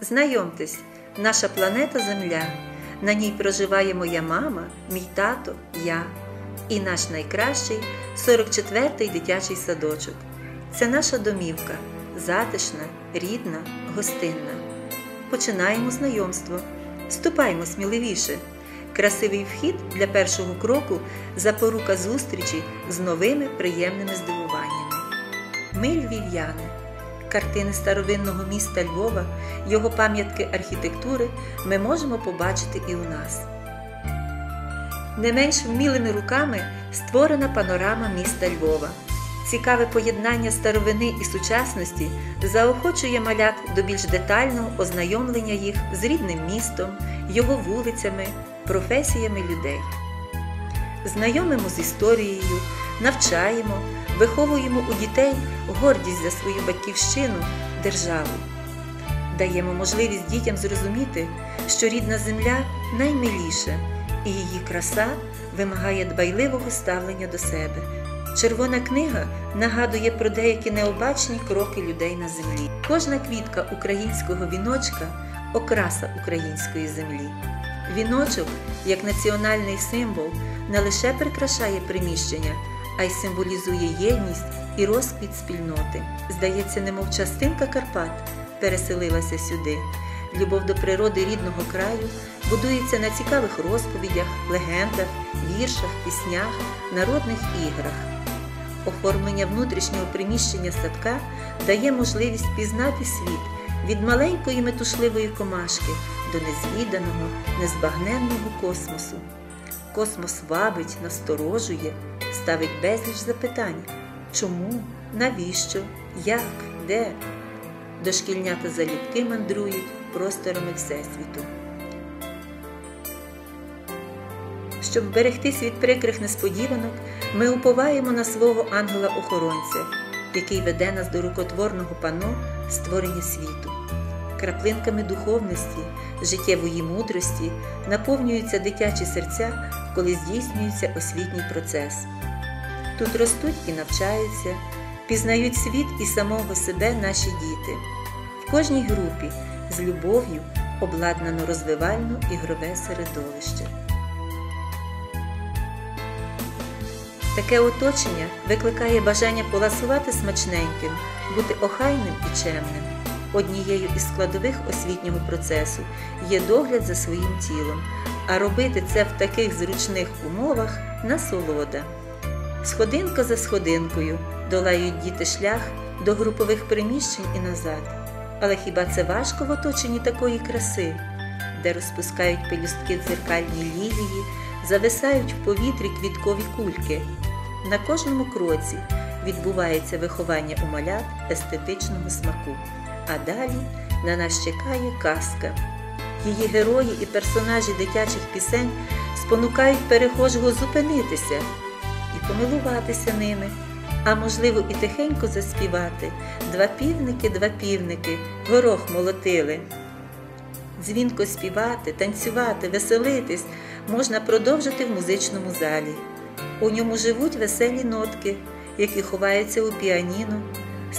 Знайомтесь, наша планета Земля. На ній проживає моя мама, мій тато, я і наш найкращий 44-й дитячий садочок. Це наша домівка, затишна, рідна, гостинна. Починаємо знайомство. Ступаймо сміливіше. Красивий вхід для першого кроку запорука зустрічі з новими приємними здивуваннями. Ми львів'яни. Картини старовинного міста Львова, його пам'ятки архітектури ми можемо побачити і у нас. Не менш вмілими руками створена панорама міста Львова. Цікаве поєднання старовини і сучасності заохочує малят до більш детального ознайомлення їх з рідним містом, його вулицями, професіями людей. Знайомимо з історією, навчаємо, виховуємо у дітей гордість за свою батьківщину, державу. Даємо можливість дітям зрозуміти, що рідна земля наймиліша, і її краса вимагає дбайливого ставлення до себе. Червона книга нагадує про деякі необачні кроки людей на землі. Кожна квітка українського віночка окраса української землі. Віночок, як національний символ, не лише прикрашає приміщення, а й символізує єдність і розквіт спільноти. Здається, немов частинка Карпат переселилася сюди. Любов до природи рідного краю будується на цікавих розповідях, легендах, віршах, піснях, народних іграх. Оформлення внутрішнього приміщення садка дає можливість пізнати світ від маленької метушливої комашки до незвіданого, незбагненного космосу. Космос вабить, насторожує, ставить безліч запитань чому, навіщо, як, де. Дошкільнята залюбки мандрують просторами Всесвіту. Щоб вберегтись від прикрих несподіванок, ми уповаємо на свого ангела-охоронця, який веде нас до рукотворного пано створення світу. Краплинками духовності, життєвої мудрості наповнюються дитячі серця, коли здійснюється освітній процес. Тут ростуть і навчаються, пізнають світ і самого себе наші діти. В кожній групі з любов'ю обладнано розвивально ігрове середовище. Таке оточення викликає бажання поласувати смачненьким, бути охайним і чемним. Однією із складових освітнього процесу є догляд за своїм тілом, а робити це в таких зручних умовах насолода. Сходинка за сходинкою долають діти шлях до групових приміщень і назад. Але хіба це важко в оточенні такої краси, де розпускають пелюстки дзеркальні лілії, зависають в повітрі квіткові кульки? На кожному кроці відбувається виховання у малят естетичного смаку, а далі на нас чекає казка. Її герої і персонажі дитячих пісень спонукають перехожого зупинитися і помилуватися ними, а можливо, і тихенько заспівати два півники, два півники, горох молотили. Дзвінко співати, танцювати, веселитись можна продовжити в музичному залі. У ньому живуть веселі нотки, які ховаються у піаніно,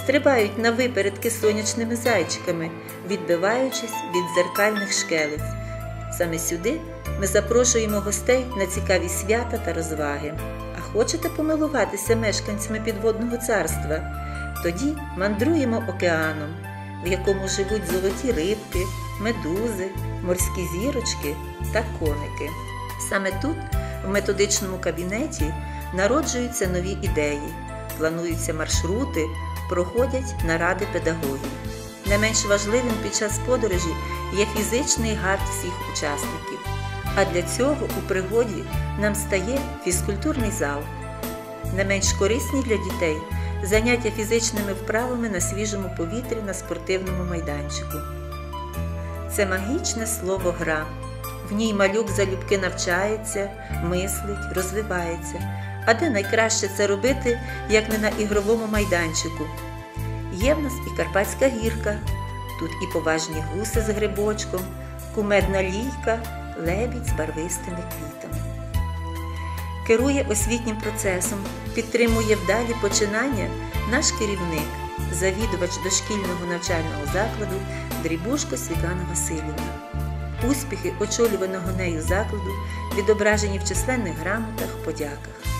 стрибають на випередки сонячними зайчиками, відбиваючись від дзеркальних шкелець. Саме сюди ми запрошуємо гостей на цікаві свята та розваги. А хочете помилуватися мешканцями підводного царства? Тоді мандруємо океаном, в якому живуть золоті рибки, медузи, морські зірочки та коники. Саме тут в методичному кабінеті народжуються нові ідеї, плануються маршрути, проходять наради педагогів. Не менш важливим під час подорожі є фізичний гард всіх учасників. А для цього у пригоді нам стає фізкультурний зал. Не менш корисні для дітей заняття фізичними вправами на свіжому повітрі на спортивному майданчику. Це магічне слово гра. В ній малюк залюбки навчається, мислить, розвивається. А де найкраще це робити, як не на ігровому майданчику? Є в нас і Карпатська гірка, тут і поважні гуси з грибочком, кумедна лійка, лебідь з барвистими квітами. Керує освітнім процесом, підтримує вдалі починання наш керівник, завідувач дошкільного навчального закладу Дрібушко Світлана Васильівна. Успіхи очолюваного нею закладу відображені в численних грамотах, подяках.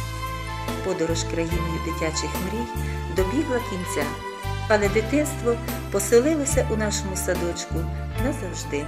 Подорож країною дитячих мрій добігла кінця, але дитинство поселилося у нашому садочку назавжди.